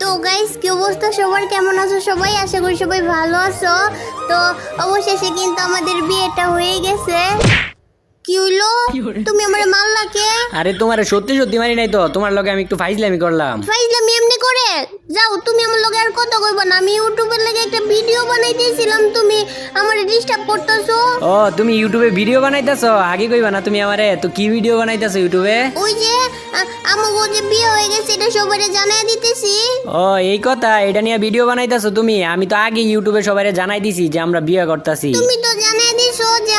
তো গাইস কি অবস্থা? সবার কেমন আছো সবাই? আশা করি সবাই ভালো আছো। তো অবশেষে কিন্তু আমাদের বিয়েটা হয়ে গেছে। কি হইল? তুমি আমার মারলা কে? আরে তোমার সত্যি সত্যি মারি নাই তো তোমার লগে আমি একটু ফাইজলামি করলাম। ফাইজলামি এমনি করে? যাও তুমি আমার লগে আর কথা কইবা না। আমি ইউটিউবের লাগে একটা ভিডিও বানাইতেছিলাম তুমি আমার ডিস্টার্ব করতেছো। ও তুমি ইউটিউবে ভিডিও বানাইতেছো? আগে কইবা না তুমি আমারে তো কি ভিডিও বানাইতেছো ইউটিউবে? ওই যে আমাকে যে বিয়ে হয়ে গেছে এটা সবাই জানাই দিতেছি। ও এই কথা এটা নিয়ে ভিডিও বানাইতেছো তুমি? আমি তো আগে ইউটিউবে সবাই জানাই দিছি যে আমরা বিয়ে করতেছি। তুমি তো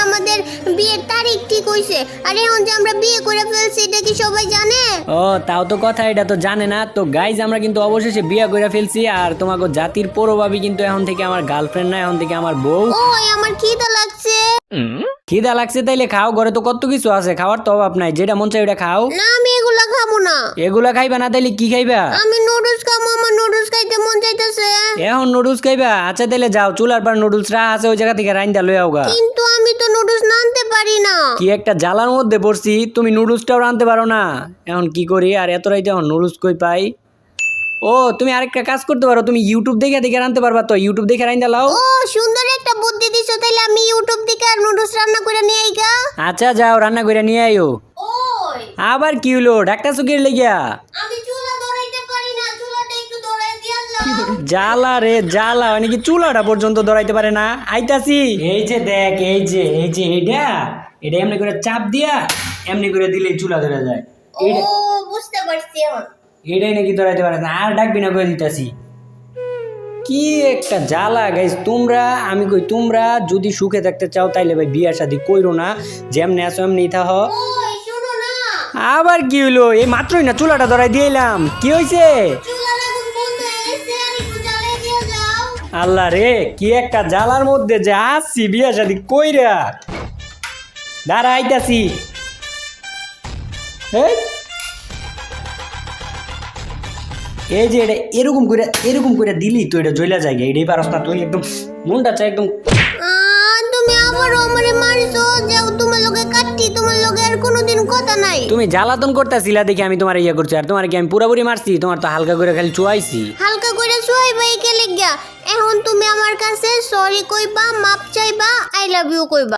আমাদের বিয়ের তারিখ ঠিক হইছে। আর এখন যে আমরা বিয়ে করে ফেলছি এটা কি সবাই জানে? ও তাও তো কথা এটা তো জানে না। তো গাইজ আমরা কিন্তু অবশেষে বিয়ে করে ফেলছি আর তোমাকে জাতির পরভাবি কিন্তু এখন থেকে আমার গার্লফ্রেন্ড না এখন থেকে আমার বউ। ওই আমার খিদা লাগছে। খিদা লাগছে তাইলে খাও ঘরে তো কত কিছু আছে খাওয়ার তো অভাব নাই যেটা মন চাই ওটা খাও। না আমি এগুলা খাব না। এগুলা খাইবা না তাইলে কি খাইবা? আমি নুডলস খাব আমার নুডলস খাইতে মন চাইতেছে। এখন নুডলস খাইবা? আচ্ছা তাইলে যাও চুলার পর নুডলস রা আছে ওই জায়গা থেকে রাইন্দা লই আওগা। কিন্তু তো নুডলস নানতে পারি না। কি একটা জ্বালার মধ্যে পড়ছি তুমি নুডলসটাও রানতে পারো না। এখন কি করি আর এত রাইতে এখন নুডলস কই পাই? ও তুমি আরেকটা কাজ করতে পারো তুমি ইউটিউব দেখে দেখে রানতে পারবা তো ইউটিউব দেখে রাইন্দা লাও। ও সুন্দর একটা বুদ্ধি দিছো তাইলে আমি ইউটিউব থেকে আর নুডলস রান্না করে নিয়ে আইগা। আচ্ছা যাও রান্না করে নিয়ে আইও। ওই। আবার কি হলো ডাক্তার সুখের লেগিয়া? আমি চুলা ধরাইতে পারি না চুলাটা একটু ধরাই দিয়ালাম জ্বালা রে জ্বালা। মানে কি চুলাটা পর্যন্ত ধরাইতে পারে না? আইতাছি। এই যে দেখ এই যে এই যে এটা এটা এমনি করে চাপ দিয়া এমনি করে দিলে চুলা ধরে যায়। ও বুঝতে পারছি এটাই নাকি ধরাইতে পারে না। আর ডাকবি না করে দিতাছি। কি একটা জ্বালা গাইস তোমরা আমি কই তোমরা যদি সুখে থাকতে চাও তাইলে ভাই বিয়ার শাদি কইরো না। যেমনি আছো এমনি শুনো না। আবার কি হইল? এই মাত্রই না চুলাটা ধরাই দিয়েলাম কি হইছে? আল্লাহ রে কি একটা জ্বালার মধ্যে যে আসছি বিয়া শাদি কইরা। দাঁড়া আইতাছি। এই। যে এটা এরকম করে এরকম করে দিলি তো এটা জ্বলা যায় এটাই পারস না তুই একদম মনটা চাই একদম তুমি আবারও আমারে মারছো যাও তোমার লগে কাটটি তোমার লগে আর কোনোদিন কথা নাই। তুমি জ্বালাতন করতেছিলা দেখি আমি তোমার ইয়ে করছি আর তোমার কি আমি পুরাপুরি মারছি? তোমার তো হালকা করে খালি চুয়াইছি। হালকা লিগা এখন তুমি আমার কাছে সরি কইবা মাপ চাইবা আই লাভ ইউ কইবা।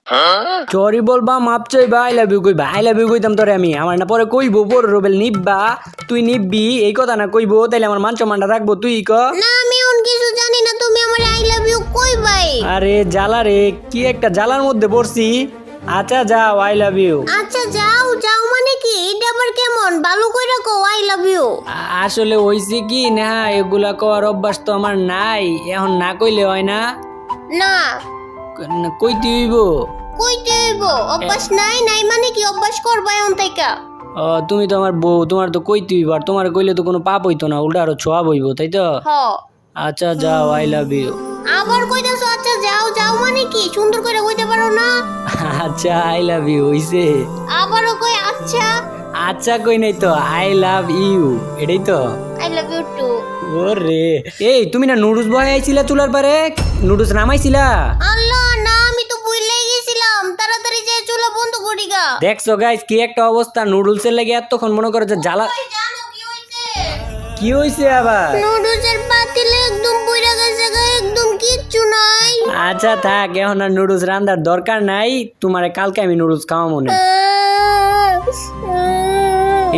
চরি বলবা মাপ চাইবা আই লাভ ইউ কইবা। আই লাভ ইউ কইতাম তোরে আমি। আমার না পরে কইবো পরে রোবেল নিববা। তুই নিববি এই কথা না কইবো তাইলে আমার মান সম্মানটা রাখব তুই ক। না আমি এখন কিছু জানি না তুমি আমার আই লাভ ইউ কইবাই। আরে জ্বালা রে কি একটা জ্বালার মধ্যে পড়ছি। আচ্ছা যাও আই লাভ ইউ আচ্ছা যাও। কি? এটা আবার কেমন? ভালো কইরা কও আই লাভ ইউ আসলে হইছে কি না এগুলা অভ্যাস তো আমার নাই। এখন না কইলে হয় না? না। ক- কইতে হইব? কইতে হইব। অভ্যাস নাই নাই মানে কি অভ্যাস করবা এখন থেকে ও তুমি তো আমার বউ তোমার তো কইতে হইব আর তোমার কইলে তো কোনো পাপ হইতো না উল্টা আরও ছোয়াব হইব তাই তো? হ। আচ্ছা যাও আই লাভ ইউ আবার কই কইতাছো আচ্ছা যাও যাও মানে কি? সুন্দর করে কইতে পারো না? আচ্ছা আই লাভ ইউ হইছে। আবারও কই আচ্ছা। আচ্ছা কই নাই তো আই লাভ ইউ এটাই তো। আই লাভ ইউ টু ওরে এই তুমি না নুডলস বয় আইছিলা চুলার পারে? নুডলস নামাইছিলা? আল্লাহ না আমি তো ভুলেই গেছিলাম। তাড়াতাড়ি যে চুলা বন্ধ করি গা। দেখছ গাইস কি একটা অবস্থা নুডলসের লাগে এতক্ষণ মনে করো যে জ্বালা কি হইছে? আবার? নুডলসের পাতিলে একদম পুইরা গেছে গা একদম কিচ্ছু নাই। আচ্ছা থাক এখন আর নুডলস রান্নার দরকার নাই। তোমারে কালকে আমি নুডলস খাওয়া মনে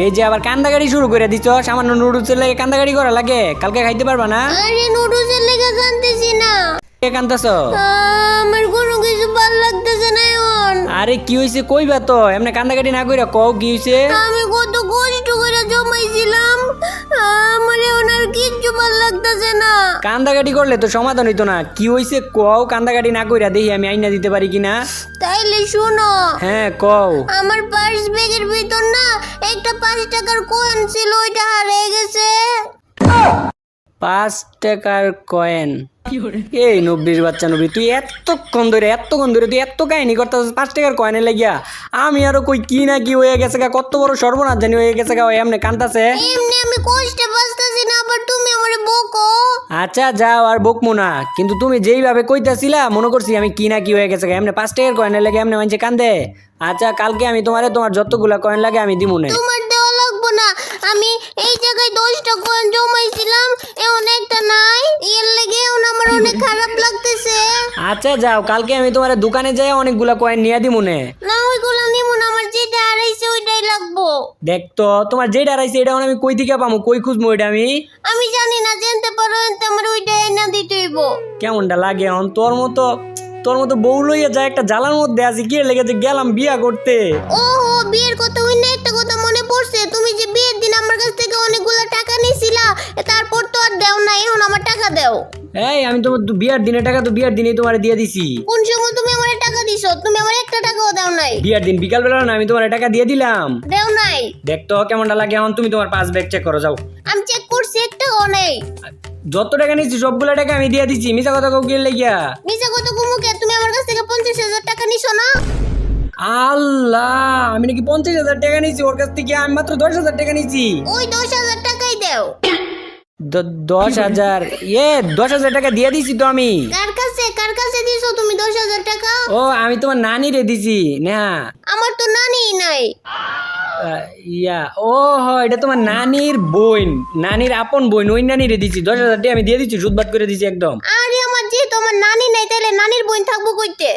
এই যে আবার কান্দাগাড়ি শুরু করে দিছ সামান্য নুডলসের লাগে কান্দাগাড়ি করা লাগে কালকে খাইতে পারবা না? আরে নুডলসের লেগে কানতেছি না। কে কান্দাছ আমার কোনো কিছু ভালো লাগতেছে না এখন। আরে কি হইছে কইবা তো এমনি কান্দাগাড়ি না কইরা কও কি হইছে? আমি কত কষ্ট করে জমাইছিলাম আমার এখন আর কিচ্ছু ভালো লাগতেছে না। কান্দাগাড়ি করলে তো সমাধান হইতো না কি হইছে কও কান্দাগাড়ি না কইরা দেখি আমি আইনা দিতে পারি কিনা? তাইলে শুনো হ্যাঁ কও। আমার পার্স ব্যাগের ভিতর না একটা পাঁচ টাকার কয়েন ছিল ওইটা হারিয়ে গেছে। পাঁচ টাকার কয়েন এই নব্বির বাচ্চা নব্বই তুই এতক্ষণ ধরে এতক্ষণ ধরে তুই এত কাহিনী করতেছিস পাঁচ টাকার কয়েনে লাগিয়া। আমি আরও কই কি না কি হয়ে গেছে গা কত বড় সর্বনাশ জানি হয়ে গেছে গা ও এমনি কান্দাছে। এমনি আমি কষ্টে আবার তুমি বকো। আচ্ছা যাও আর বকমু না। কিন্তু তুমি যেইভাবে কইতাছিলা মনে করছি আমি কি না কি হয়ে গেছে এমনি পাঁচ টাকার লাগে এমনি কান্দে। আচ্ছা কালকে আমি তোমারে তোমার যতগুলা কয়েন লাগে আমি দিমু না। তোমার দেওয়া লাগবো না। আমি এই জায়গায় দশটা কয়েন জমাইছিলাম এমন একটা নাই। এর লেগে আমার অনেক খারাপ লাগতেছে। আচ্ছা যাও কালকে আমি তোমার দোকানে যাই অনেকগুলা কয়েন নিয়ে দিমু না লাগবো? দেখ তো তোমার যেটা রাইছে এটা আমি কই থেকে পামু? কই খুঁজবো এটা আমি? আমি জানি না জানতে পারো আমার ওইটা এনে দিতে হইব। কেমনটা লাগে অন তোর মতো তোর মতো বউ লইয়া যায় একটা জ্বালার মধ্যে আছে কি লেগে যে গেলাম বিয়া করতে। ওহো বিয়ের কথা ওই না একটা কথা মনে পড়ছে তুমি এই আমি তোমার বিয়ার দিনে টাকা তো বিয়ার দিনে তোমার দিয়ে দিছি। কোন সময় তুমি আমার টাকা দিছো? তুমি আমার একটা টাকাও দাও নাই। বিয়ার দিন বিকাল বেলা না আমি তোমার টাকা দিয়ে দিলাম। দেও নাই। দেখ তো কেমনটা লাগে এখন তুমি তোমার পাঁচ ব্যাগ চেক করো যাও। আমি চেক করছি একটাও নেই। যত টাকা নিচ্ছি সবগুলো টাকা আমি দিয়ে দিছি মিছা কথা কাউ কি লেগিয়া? মিছা কত কুমুকে তুমি আমার কাছ থেকে পঞ্চাশ হাজার টাকা নিছো না? আল্লাহ আমি নাকি পঞ্চাশ হাজার টাকা নিচ্ছি ওর কাছ থেকে আমি মাত্র দশ হাজার টাকা নিচ্ছি ওই দশ হাজার দশ হাজার। ইয়ে দশ হাজার টাকা দিয়ে দিছি তো আমি। কার কাছে কার কাছে দিছো তুমি দশ হাজার টাকা? ও আমি তোমার নানি রে দিছি না আমার তো নানি নাই। ইয়া। ও হ এটা তোমার নানির বোন নানির আপন বোন ওই নানি রে দিছি। দশ হাজার টাকা আমি দিয়ে দিচ্ছি সুদবাদ করে দিছি একদম। আরে আমার যেহেতু আমার নানি নাই তাহলে নানির বোন থাকব কইতে?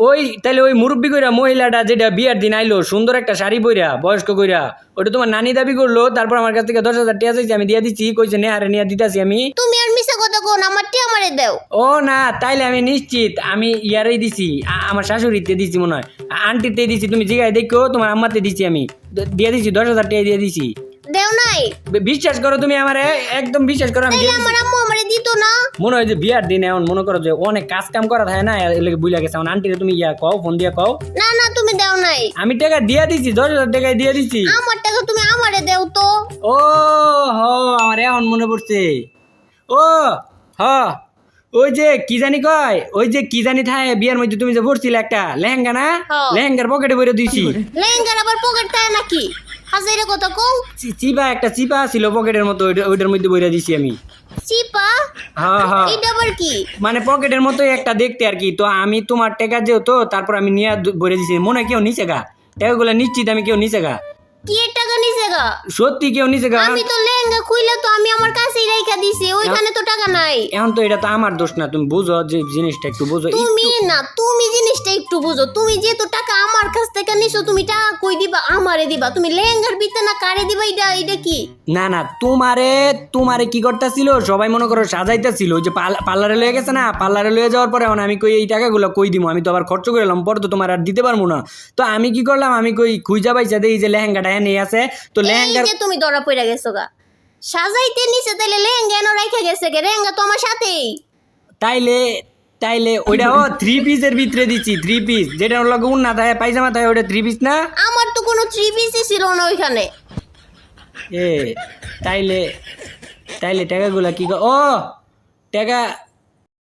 ওই তাহলে ওই মুরব্বী কইরা মহিলাটা যেটা বিয়ার দিন আইলো সুন্দর একটা শাড়ি পইরা বয়স্ক কইরা ওটা তোমার নানি দাবি করল তারপর আমার কাছ থেকে দশ হাজার টিয়া চাইছি আমি দিয়ে দিচ্ছি কইছে নে আরে নিয়ে দিতাছি আমি। তুমি আর মিছা কথা কোন আমার টি আমারে দাও। ও না তাইলে আমি নিশ্চিত আমি ইয়ারেই দিছি আ- আমার শাশুড়িতে দিছি মনে হয় আ- আন্টিতে দিছি তুমি জিগায় দেখো তোমার আম্মাতে দিছি আমি দ- দিয়ে দিছি দশ হাজার টিয়া দিয়ে দিছি। দেও নাই? বে- বিশ্বাস করো তুমি আমার একদম বিশ্বাস করো আমি দিয়ে দিছি। আমার আম্মু আমারে দিত না। মনে হয় যে বিয়ার দিন এমন মনে করো যে অনেক কাজ কাম করা থাকে না বুঝলা গেছে। আন্টিরে তুমি ইয়া কও ফোন দিয়ে কও। না না তুমি দাও নাই। আমি টাকা দিয়ে দিছি দশ হাজার টাকা দিয়ে দিছি। আমার টাকা তুমি আমারে দেও তো। ও হ আমার এখন মনে পড়ছে। ও হ ওই যে কি জানি কয় ওই যে কি জানি থাকে বিয়ার মধ্যে তুমি যে পড়ছিলে একটা লেহেঙ্গা না। লেহেঙ্গার পকেটে ভরে দিছি। লেহেঙ্গার আবার পকেট থাকে নাকি? হাজারে কথা কও। চিপা একটা চিপা ছিল পকেটের মতো ওইটার মধ্যে বইরা দিছি আমি। চিপা? হ্যাঁ হ্যাঁ। এটা আবার কি? মানে পকেটের মতোই একটা দেখতে আর কি। তো আমি তোমার টেকা যে তো তারপর আমি নিয়ে ভরে দিছি। মনে কেউ নিচে গা? টেকাগুলো নিশ্চিত আমি কেউ নিচে গা? কি টাকা নিছে গা? সত্যি কেউ নিচে গা? আমি তো লেহেঙ্গা খুইলে তো আমি আমার কাছেই রাইখা দিছি ওইখানে তো টাকা নাই। এখন তো এটা তো আমার দোষ না তুমি বুঝো যে জিনিসটা একটু বুঝো তুমি না তুমি জিনিসটা একটু বুঝো। তুমি যেহেতু টাকা আমার কাছ থেকে নিছো তুমি টাকা কই দিবা? আমারে দিবা। তুমি লেহেঙ্গার ভিতরে না কারে দিবা? এটা এটা কি? না না তোমারে তোমারে কি করতেছিল? সবাই মনে করো সাজাইতেছিল। ওই যে পাল- পার্লারে লয়ে গেছে না পার্লারে লয়ে যাওয়ার পরে এখন আমি কই এই টাকাগুলো কই দিব আমি তো আবার খরচ করে এলাম পরে তো তোমার আর দিতে পারব না। তো আমি কি করলাম? আমি কই খুঁজা পাইছা দেই যে লেহেঙ্গাটা এনে আছে তো এই লেহেঙ্গার যে তুমি ধরা পড়ে গেছো গা। সাজাইতে নিচে তাইলে লেহেঙ্গা এনে রাইখা গেছে গে লেহেঙ্গা তো আমার সাথেই। তাইলে তাইলে ওইটা ও থ্রি পিসের ভিতরে দিছি থ্রি পিস যেটা ওর লগে উন্না থাকে পায়জামা তাই ওটা থ্রি পিস না? আমার তো কোনো থ্রি পিসই ছিল না ওইখানে। এ তাইলে তাইলে টাকাগুলা কি ক- ও টাকা